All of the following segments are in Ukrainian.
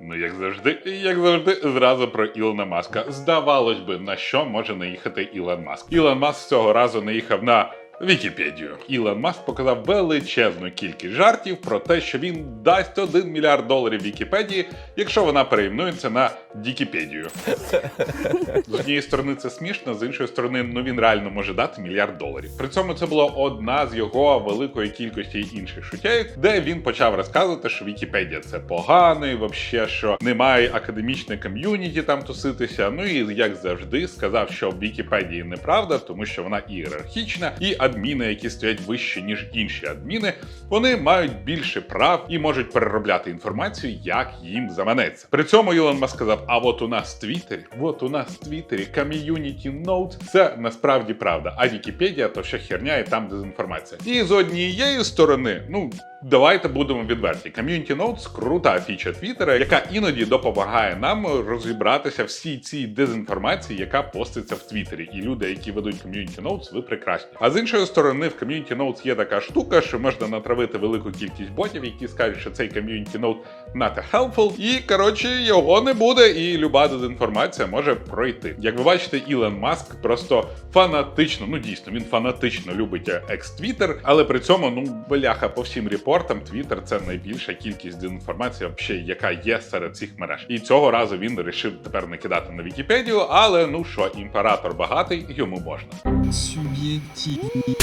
Ну, як завжди, як завжди, зразу про Ілона Маска. Здавалось би, на що може наїхати Ілон Маск. Ілон Маск цього разу наїхав на. Вікіпедію Ілон Маск показав величезну кількість жартів про те, що він дасть 1 мільярд доларів Вікіпедії, якщо вона перейменується на Дікіпедію. З однієї сторони це смішно, з іншої сторони, ну він реально може дати мільярд доларів. При цьому це була одна з його великої кількості інших шутєїв, де він почав розказувати, що Вікіпедія це погано, і вообще, що немає академічне ком'юніті там туситися. Ну і як завжди, сказав, що в Вікіпедії неправда, тому що вона ієрархічна, і адміни, які стоять вище ніж інші адміни, вони мають більше прав і можуть переробляти інформацію, як їм заманеться. При цьому Ілон Маск сказав: а от у нас Твіттері, от у нас Твіттері Community Note – це насправді правда. А Вікіпедія то ще херня і там дезінформація. І з однієї сторони, ну. Давайте будемо відверті. Community Notes – крута фіча Твіттера, яка іноді допомагає нам розібратися всій цій дезінформації, яка поститься в Твіттері. І люди, які ведуть Community Notes, ви прекрасні. А з іншої сторони, в Community Notes є така штука, що можна натравити велику кількість ботів, які скажуть, що цей Community Note not helpful, і коротше його не буде, і люба дезінформація може пройти. Як ви бачите, Ілон Маск просто фанатично, ну дійсно, він фанатично любить екс-твіттер, але при цьому, ну бляха, по всім репортам, Твіттер це найбільша кількість дезінформації, вообще, яка є серед цих мереж. І цього разу він вирішив тепер не кидати на Вікіпедію, але ну що, імператор багатий, йому можна. Субъективный.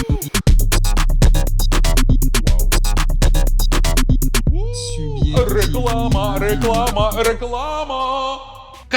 Субъективный. Реклама, реклама, реклама.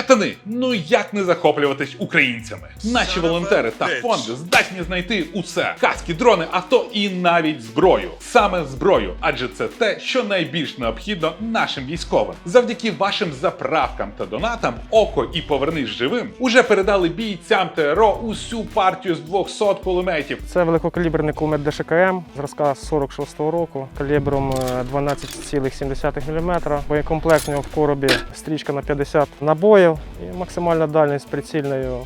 Катани, ну як не захоплюватись українцями? Наші волонтери та фонди здатні знайти усе: каски, дрони, авто і навіть зброю. Саме зброю, адже це те, що найбільш необхідно нашим військовим. Завдяки вашим заправкам та донатам, око і повернись живим уже передали бійцям ТРО усю партію з 200 кулеметів. Це великокаліберний кулемет ДШКМ зразка з 46-го року калібром е, 12,7 мм. Боєкомплект у нього в коробі стрічка на 50 набоїв і максимальна дальність прицільною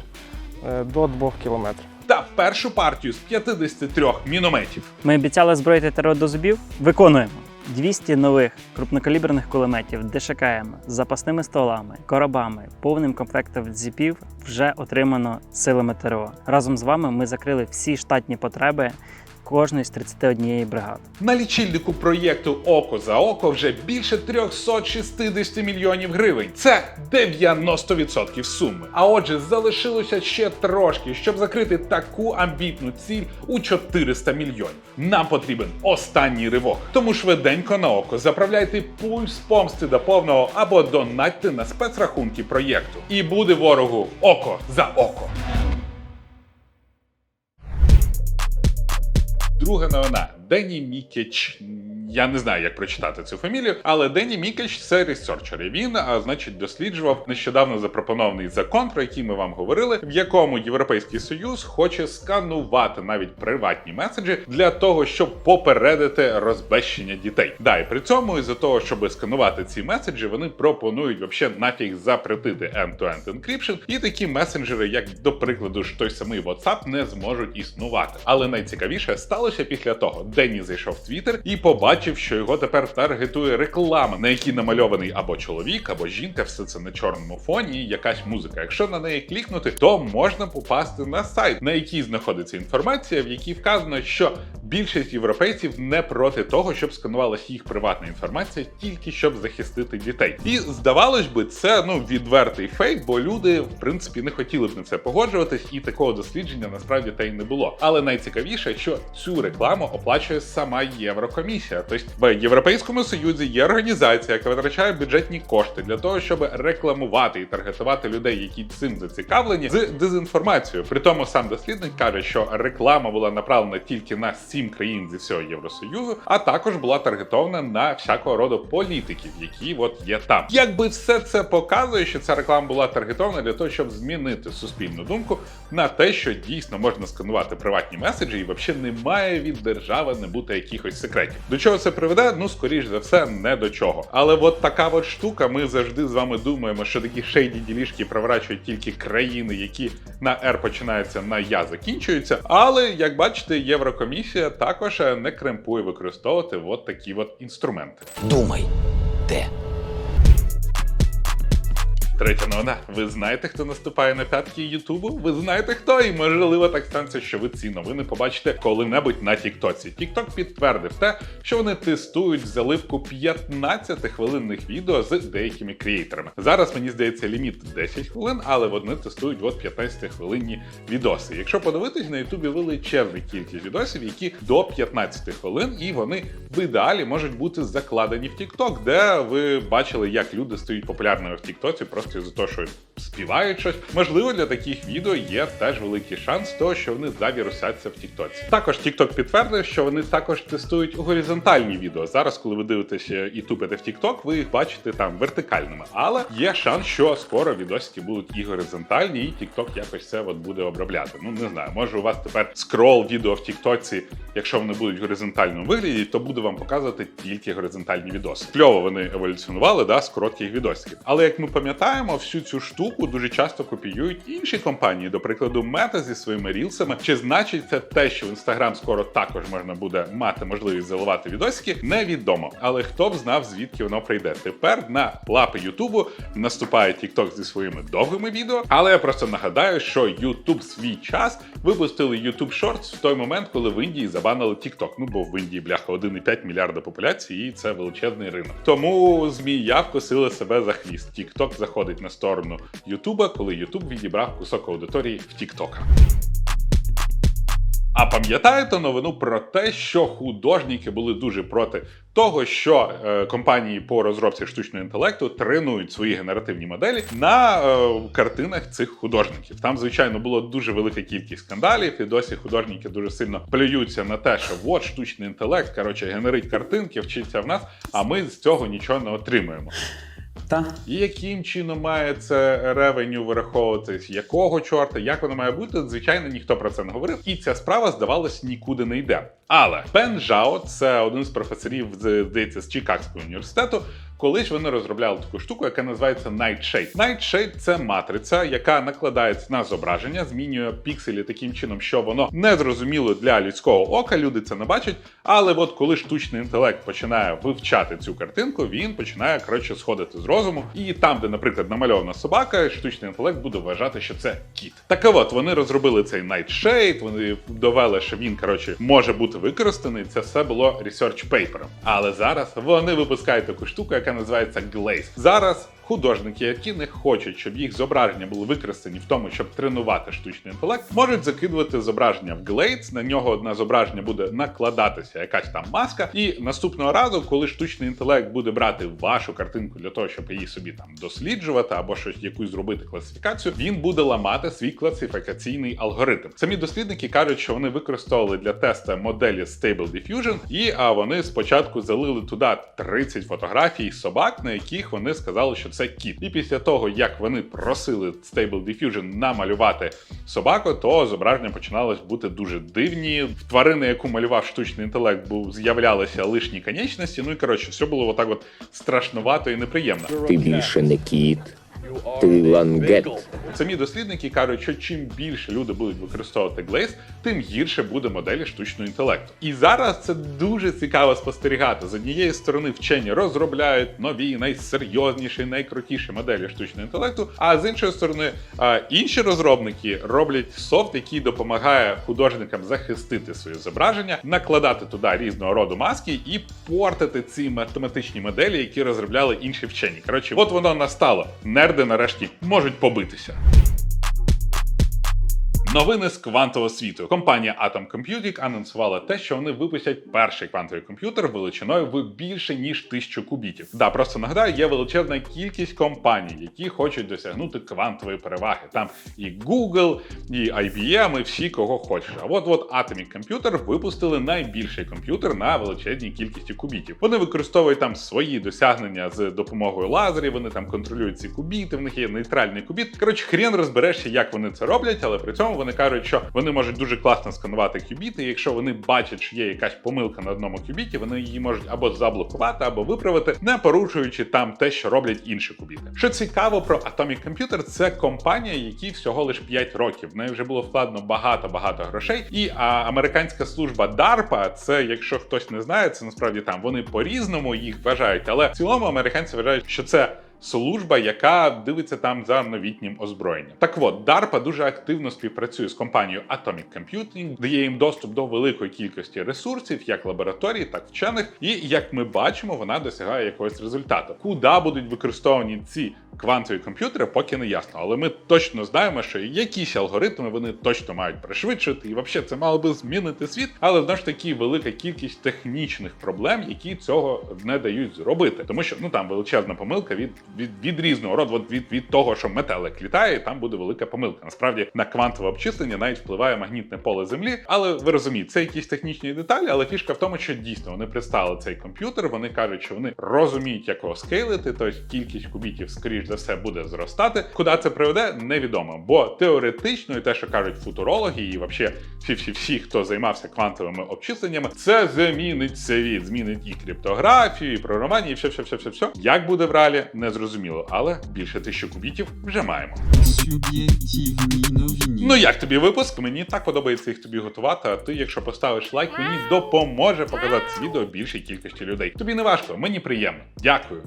е, до 2 км. Та першу партію з 53 мінометів. Ми обіцяли зброїти терор до зубів. Виконуємо. 200 нових крупнокаліберних кулеметів ДШКМ з запасними стволами, коробами, повним комплектом зіпів вже отримано силами ТРО. Разом з вами ми закрили всі штатні потреби кожної з 31 бригад. На лічильнику проєкту Око за око вже більше 360 мільйонів гривень. Це 90% суми. А отже, залишилося ще трошки, щоб закрити таку амбітну ціль у 400 мільйонів. Нам потрібен останній ривок. Тому швиденько на око заправляйте пульс помсти до повного або донатьте на спецрахунки проєкту. І буде ворогу око за око. Друга новина. Дені Мікеч. Я не знаю, як прочитати цю фамілію, але Дені Мікеч це ресерчер. Він, а значить, досліджував нещодавно запропонований закон, про який ми вам говорили, в якому Європейський Союз хоче сканувати навіть приватні меседжі для того, щоб попередити розбещення дітей. Да, і при цьому, із-за того, щоб сканувати ці меседжі, вони пропонують вообще нафіг запретити end-to-end encryption, і такі месенджери, як до прикладу, ж той самий WhatsApp, не зможуть існувати. Але найцікавіше сталося після того, Денні зайшов в Твіттер і побачив, що його тепер таргетує реклама, на якій намальований або чоловік, або жінка, все це на чорному фоні, якась музика. Якщо на неї клікнути, то можна попасти на сайт, на якій знаходиться інформація, в якій вказано, що більшість європейців не проти того, щоб сканувалася їх приватна інформація, тільки щоб захистити дітей. І здавалось би, це ну відвертий фейк, бо люди в принципі не хотіли б на це погоджуватись, і такого дослідження насправді та й не було. Але найцікавіше, що цю рекламу оплачує сама Єврокомісія. Тобто в Європейському Союзі є організація, яка витрачає бюджетні кошти для того, щоб рекламувати і таргетувати людей, які цим зацікавлені, з дезінформацією. При тому сам дослідник каже, що реклама була направлена тільки на сім країн зі всього Євросоюзу, а також була таргетована на всякого роду політиків, які от є там. Якби все це показує, що ця реклама була таргетована для того, щоб змінити суспільну думку на те, що дійсно можна сканувати приватні меседжі, і взагалі не має від держави не бути якихось секретів. До чого це приведе? Ну скоріш за все, не до чого. Але от така от штука, ми завжди з вами думаємо, що такі шейді ділішки проворачують тільки країни, які на R починаються, на Я закінчуються. Але як бачите, Єврокомісія також е, не кремпує використовувати от такі от інструменти. Думай. де? Третя новина. Ви знаєте, хто наступає на п'ятки Ютубу? Ви знаєте хто? І можливо так станеться, що ви ці новини побачите коли-небудь на Тіктоці. Тікток підтвердив те, що вони тестують заливку 15-хвилинних відео з деякими креаторами. Зараз мені здається ліміт 10 хвилин, але вони тестують от 15-хвилинні відоси. Якщо подивитись на Ютубі величезна кількість відосів, які до 15 хвилин, і вони в ідеалі можуть бути закладені в Тікток, де ви бачили, як люди стають популярними в Тіктоці просто за те, що співають щось. Можливо, для таких відео є теж великий шанс того, що вони завірусяться в Тіктоці. Також TikTok підтвердив, що вони також тестують горизонтальні відео. Зараз, коли ви дивитеся і тупите в TikTok, ви їх бачите там вертикальними. Але є шанс, що скоро відосики будуть і горизонтальні, і TikTok якось це от буде обробляти. Ну не знаю, може у вас тепер скрол відео в Тіктоці, якщо вони будуть в горизонтальному вигляді, то буде вам показувати тільки горизонтальні відоси. Кльово вони еволюціонували да, з коротких відосиків. Але як ми пам'ятаємо, всю цю штуку дуже часто копіюють інші компанії, до прикладу, Мета зі своїми рілсами. Чи значить це те, що в Інстаграм скоро також можна буде мати можливість заливати відосики? Невідомо. Але хто б знав, звідки воно прийде. Тепер на лапи Ютубу наступає TikTok зі своїми довгими відео. Але я просто нагадаю, що YouTube свій час випустили YouTube Shorts в той момент, коли в Індії забанили TikTok. Ну бо в Індії бляха 1,5 мільярда популяції, і це величезний ринок. Тому змія вкусила себе за хвіст. TikTok заходить на сторону Ютуба, коли Ютуб відібрав кусок аудиторії в TikTok. А пам'ятаєте новину про те, що художники були дуже проти того, що е, компанії по розробці штучного інтелекту тренують свої генеративні моделі на е, картинах цих художників. Там, звичайно, було дуже велика кількість скандалів, і досі художники дуже сильно плюються на те, що от штучний інтелект, коротше, генерить картинки, вчиться в нас, а ми з цього нічого не отримуємо. Та І яким чином має це ревеню вираховуватись, якого чорта, як воно має бути, звичайно, ніхто про це не говорив. І ця справа, здавалось, нікуди не йде. Але Пен Жао, це один з професорів, здається, з Чикагського університету. Колись вони розробляли таку штуку, яка називається Nightshade. Nightshade – це матриця, яка накладається на зображення, змінює пікселі таким чином, що воно не зрозуміло для людського ока. Люди це не бачать. Але от коли штучний інтелект починає вивчати цю картинку, він починає коротше сходити з розуму. І там, де, наприклад, намальована собака, штучний інтелект буде вважати, що це кіт. Так от вони розробили цей Nightshade, вони довели, що він коротше може бути використаний. Це все було research paper. Але зараз вони випускають таку штуку, яка називається Glaze. Зараз художники, які не хочуть, щоб їх зображення були використані в тому, щоб тренувати штучний інтелект, можуть закидувати зображення в Glades, На нього на зображення буде накладатися якась там маска. І наступного разу, коли штучний інтелект буде брати вашу картинку для того, щоб її собі там досліджувати або щось якусь зробити класифікацію, він буде ламати свій класифікаційний алгоритм. Самі дослідники кажуть, що вони використовували для теста моделі Stable Diffusion, і а вони спочатку залили туди 30 фотографій собак, на яких вони сказали, що це кіт. І після того, як вони просили Stable Diffusion намалювати собаку, то зображення починалось бути дуже дивні. В тварини, яку малював штучний інтелект, був з'являлися лишні конечності. Ну і коротше, все було отак от страшнувато і неприємно. Ти більше не кіт, лангет. Самі дослідники кажуть, що чим більше люди будуть використовувати Glaze, тим гірше буде моделі штучного інтелекту. І зараз це дуже цікаво спостерігати. З однієї сторони, вчені розробляють нові, найсерйозніші, найкрутіші моделі штучного інтелекту. А з іншої сторони, інші розробники роблять софт, який допомагає художникам захистити своє зображення, накладати туди різного роду маски і портити ці математичні моделі, які розробляли інші вчені. Коротше, от воно настало. Нерди нарешті можуть побитися. Новини з квантового світу. Компанія Atom Computing анонсувала те, що вони випустять перший квантовий комп'ютер величиною в більше ніж тисячу кубітів. Да, просто нагадаю, є величезна кількість компаній, які хочуть досягнути квантової переваги. Там і Google, і IBM, і всі, кого хочеш. А от от Atomic Computer випустили найбільший комп'ютер на величезній кількості кубітів. Вони використовують там свої досягнення з допомогою лазерів. Вони там контролюють ці кубіти. В них є нейтральний кубіт. Коротше, хрен розберешся, як вони це роблять, але при цьому Вони кажуть, що вони можуть дуже класно сканувати кюбіти. Якщо вони бачать, що є якась помилка на одному кюбіті, вони її можуть або заблокувати, або виправити, не порушуючи там те, що роблять інші кубіти. Що цікаво про Atomic Computer, це компанія, якій всього лише 5 років. В неї вже було вкладено багато багато грошей. І а, американська служба DARPA, це якщо хтось не знає, це насправді там вони по-різному їх вважають, але в цілому американці вважають, що це. Служба, яка дивиться там за новітнім озброєнням. Так от, DARPA дуже активно співпрацює з компанією Atomic Computing, дає їм доступ до великої кількості ресурсів, як лабораторій, так вчених. І як ми бачимо, вона досягає якогось результату. Куди будуть використовані ці квантові комп'ютери, поки не ясно. Але ми точно знаємо, що якісь алгоритми вони точно мають пришвидшити, і взагалі це мало би змінити світ. Але знову ж таки велика кількість технічних проблем, які цього не дають зробити, тому що ну там величезна помилка від від, від різного роду, от від, від того, що метелик літає, там буде велика помилка. Насправді на квантове обчислення навіть впливає магнітне поле землі. Але ви розумієте, це якісь технічні деталі, але фішка в тому, що дійсно вони представили цей комп'ютер. Вони кажуть, що вони розуміють, як його скейлити, тобто кількість кубітів, скоріш за все, буде зростати. Куди це приведе, невідомо. Бо теоретично, і те, що кажуть футурологи, і взагалі всі, всі, всі, хто займався квантовими обчисленнями, це змінить світ, змінить і криптографію, і програмування, і все, все, все, все, все. Як буде в реалі, не зрозуміло, але більше тисячі кубітів вже маємо. Суб'єктивні новини. Ну як тобі випуск? Мені так подобається їх тобі готувати. А ти, якщо поставиш лайк, мені допоможе показати це відео більшій кількості людей. Тобі не важко, мені приємно. Дякую.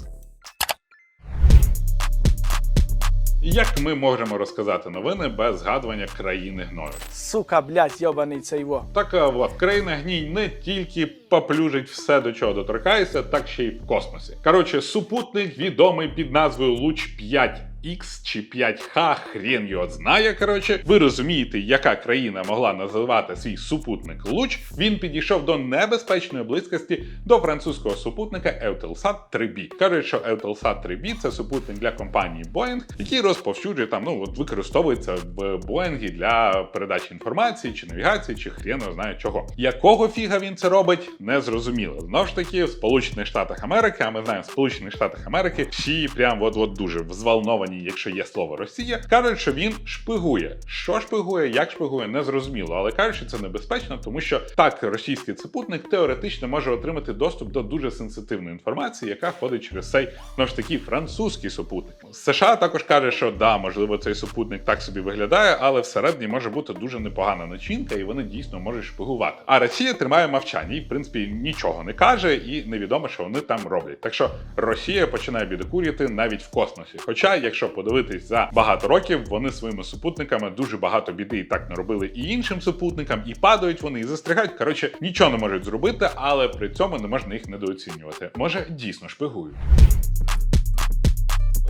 Як ми можемо розказати новини без згадування країни гною? Сука, блядь, йобаний цей во. Так от країна гній не тільки поплюжить все, до чого доторкається, так ще й в космосі. Коротше, супутник відомий під назвою Луч 5. X чи 5H, хрен його знає. Коротше, ви розумієте, яка країна могла називати свій супутник Луч. Він підійшов до небезпечної близькості до французького супутника Eutelsat 3B. Кажуть, що Eutelsat 3B це супутник для компанії Boeing, який розповсюджує там, ну от використовується в Боїнгі для передачі інформації чи навігації, чи хрена знає чого. Якого фіга він це робить, не зрозуміло. Знову ж таки, в Сполучених Штатах Америки, а ми знаємо, в Сполучених Штатах Америки всі прям от от дуже взволновані, якщо є слово Росія, кажуть, що він шпигує. Що шпигує, як шпигує, не зрозуміло, але кажуть, що це небезпечно, тому що так російський супутник теоретично може отримати доступ до дуже сенситивної інформації, яка ходить через цей знову ж таки французький супутник. США також каже, що да, можливо, цей супутник так собі виглядає, але всередині може бути дуже непогана начинка, і вони дійсно можуть шпигувати. А Росія тримає мовчання і, в принципі, нічого не каже, і невідомо, що вони там роблять. Так що Росія починає бідокуріти навіть в космосі. Хоча, якщо подивитись за багато років, вони своїми супутниками дуже багато біди і так наробили і іншим супутникам, і падають вони, і застрягають. Коротше, нічого не можуть зробити, але при цьому не можна їх недооцінювати. Може, дійсно шпигують.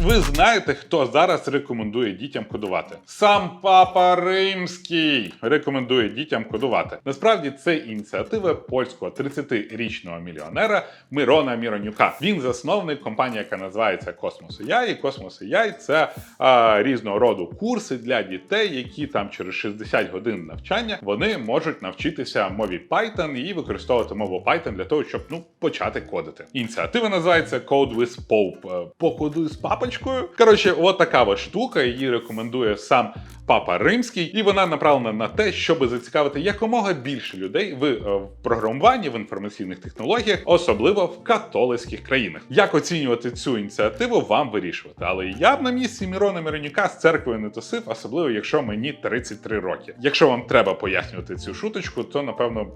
Ви знаєте, хто зараз рекомендує дітям кодувати? Сам папа Римський рекомендує дітям кодувати. Насправді це ініціатива польського 30-річного мільйонера Мирона Міронюка. Він засновник компанії, яка називається Космос AI. І Космос AI – це а, різного роду курси для дітей, які там через 60 годин навчання вони можуть навчитися мові Python і використовувати мову Python для того, щоб ну почати кодити. Ініціатива називається Code with Pope. Е, Покодуй з папочкою. Коротше, от така от штука. Її рекомендує сам Папа Римський, і вона направлена на те, щоб зацікавити якомога більше людей в, е, в програмуванні, в інформаційних технологіях, особливо в католицьких країнах. Як оцінювати цю ініціативу, вам вирішувати. Але я б на місці Мірона Миронюка з церквою не тусив, особливо якщо мені 33 роки. Якщо вам треба пояснювати цю шуточку, то напевно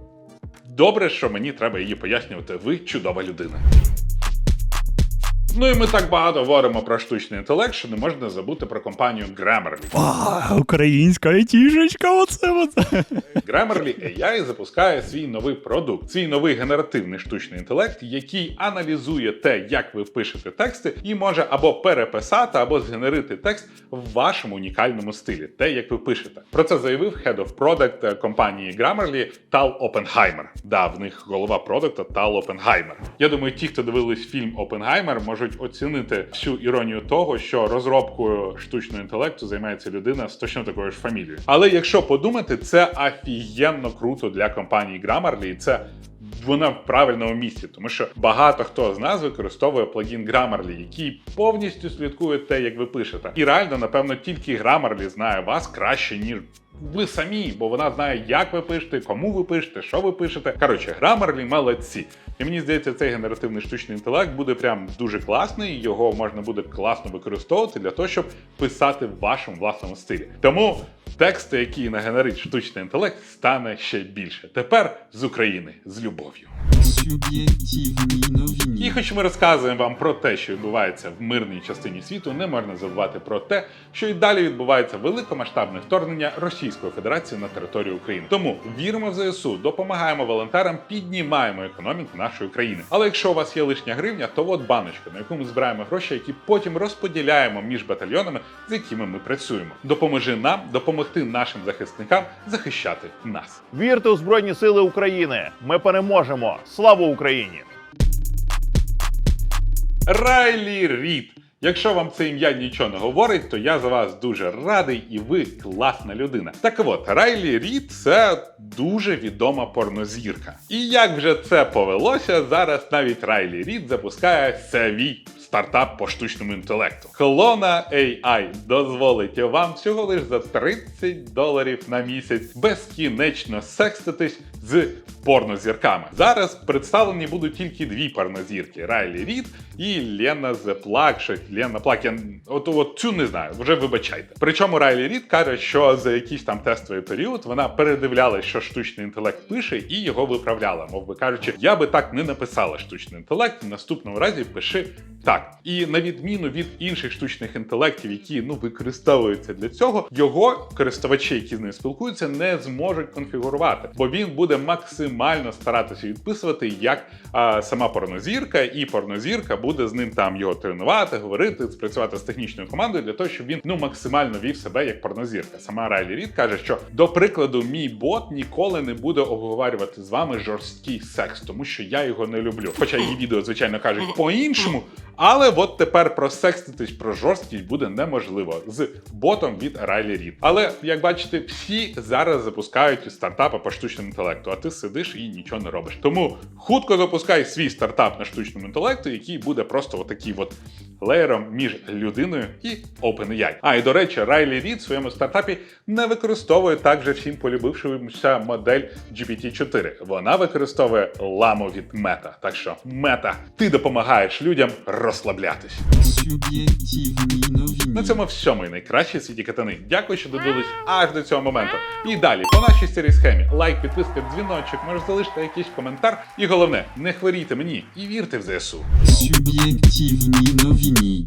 добре, що мені треба її пояснювати. Ви чудова людина. Ну і ми так багато говоримо про штучний інтелект, що не можна забути про компанію Grammarly. А, українська айтішечка, оце оце. Grammarly AI запускає свій новий продукт, свій новий генеративний штучний інтелект, який аналізує те, як ви пишете тексти, і може або переписати, або згенерити текст в вашому унікальному стилі, те, як ви пишете. Про це заявив Head of Product компанії Grammarly Тал Опенгаймер. Да, в них голова продукта Тал Опенгаймер. Я думаю, ті, хто дивились фільм Опенгаймер, можуть оцінити всю іронію того, що розробкою штучного інтелекту займається людина з точно такою ж фамілією. Але якщо подумати, це офігенно круто для компанії Grammarly, це вона в правильному місці, тому що багато хто з нас використовує плагін Grammarly, який повністю слідкує те, як ви пишете. І реально, напевно, тільки Grammarly знає вас краще, ніж. Ви самі, бо вона знає, як ви пишете, кому ви пишете, що ви пишете. Коротше, Grammarly молодці. І мені здається, цей генеративний штучний інтелект буде прям дуже класний. Його можна буде класно використовувати для того, щоб писати в вашому власному стилі. Тому тексти, які нагенерить штучний інтелект, стане ще більше. Тепер з України з любов'ю. Суб'єктивні новини. І хоч ми розказуємо вам про те, що відбувається в мирній частині світу, не можна забувати про те, що і далі відбувається великомасштабне вторгнення Російської Федерації на територію України. Тому віримо в ЗСУ, допомагаємо волонтерам, піднімаємо економіку нашої країни. Але якщо у вас є лишня гривня, то от баночка, на яку ми збираємо гроші, які потім розподіляємо між батальйонами, з якими ми працюємо. Допоможи нам допомогти нашим захисникам захищати нас. Вірте у Збройні Сили України! Ми переможемо! Слава Україні! Райлі Рід. Якщо вам це ім'я нічого не говорить, то я за вас дуже радий і ви класна людина. Так от, Райлі Рід це дуже відома порнозірка. І як вже це повелося, зараз навіть Райлі Рід запускає свій стартап по штучному інтелекту. Колона AI дозволить вам всього лиш за 30 доларів на місяць безкінечно секститись з порнозірками. Зараз представлені будуть тільки дві порнозірки: Райлі Рід і Лена. Щось Лена Плак. Я от, от цю не знаю, вже вибачайте. Причому Райлі Рід каже, що за якийсь там тестовий період вона передивляла, що штучний інтелект пише, і його виправляла. Мов би кажучи, я би так не написала штучний інтелект. В наступному разі пиши так. І на відміну від інших штучних інтелектів, які ну використовуються для цього, його користувачі, які з ним спілкуються, не зможуть конфігурувати, бо він буде максимально старатися відписувати як а, сама порнозірка, і порнозірка буде з ним там його тренувати, говорити, спрацювати з технічною командою для того, щоб він ну максимально вів себе як порнозірка. Сама Райлі Рід каже, що до прикладу, мій бот ніколи не буде обговорювати з вами жорсткий секс, тому що я його не люблю. Хоча її відео, звичайно, кажуть по-іншому. Але от тепер просекститись про жорсткість буде неможливо з ботом від Райлі Рід. Але як бачите, всі зараз запускають стартапи по штучному інтелекту, а ти сидиш і нічого не робиш. Тому хутко запускай свій стартап на штучному інтелекту, який буде просто отакий от леєром між людиною і OpenAI. А і до речі, Райлі Рід в своєму стартапі не використовує також всім полюбившуюся модель GPT-4. Вона використовує ламу від Meta. Так що Meta, ти допомагаєш людям розслаблятись. На цьому все, мої найкращі світі катани. Дякую, що додивились аж до цього моменту. І далі, по нашій старій схемі, лайк, підписка, дзвіночок, може залишити якийсь коментар. І головне, не хворійте мені і вірте в ЗСУ. Суб'єктивні новини.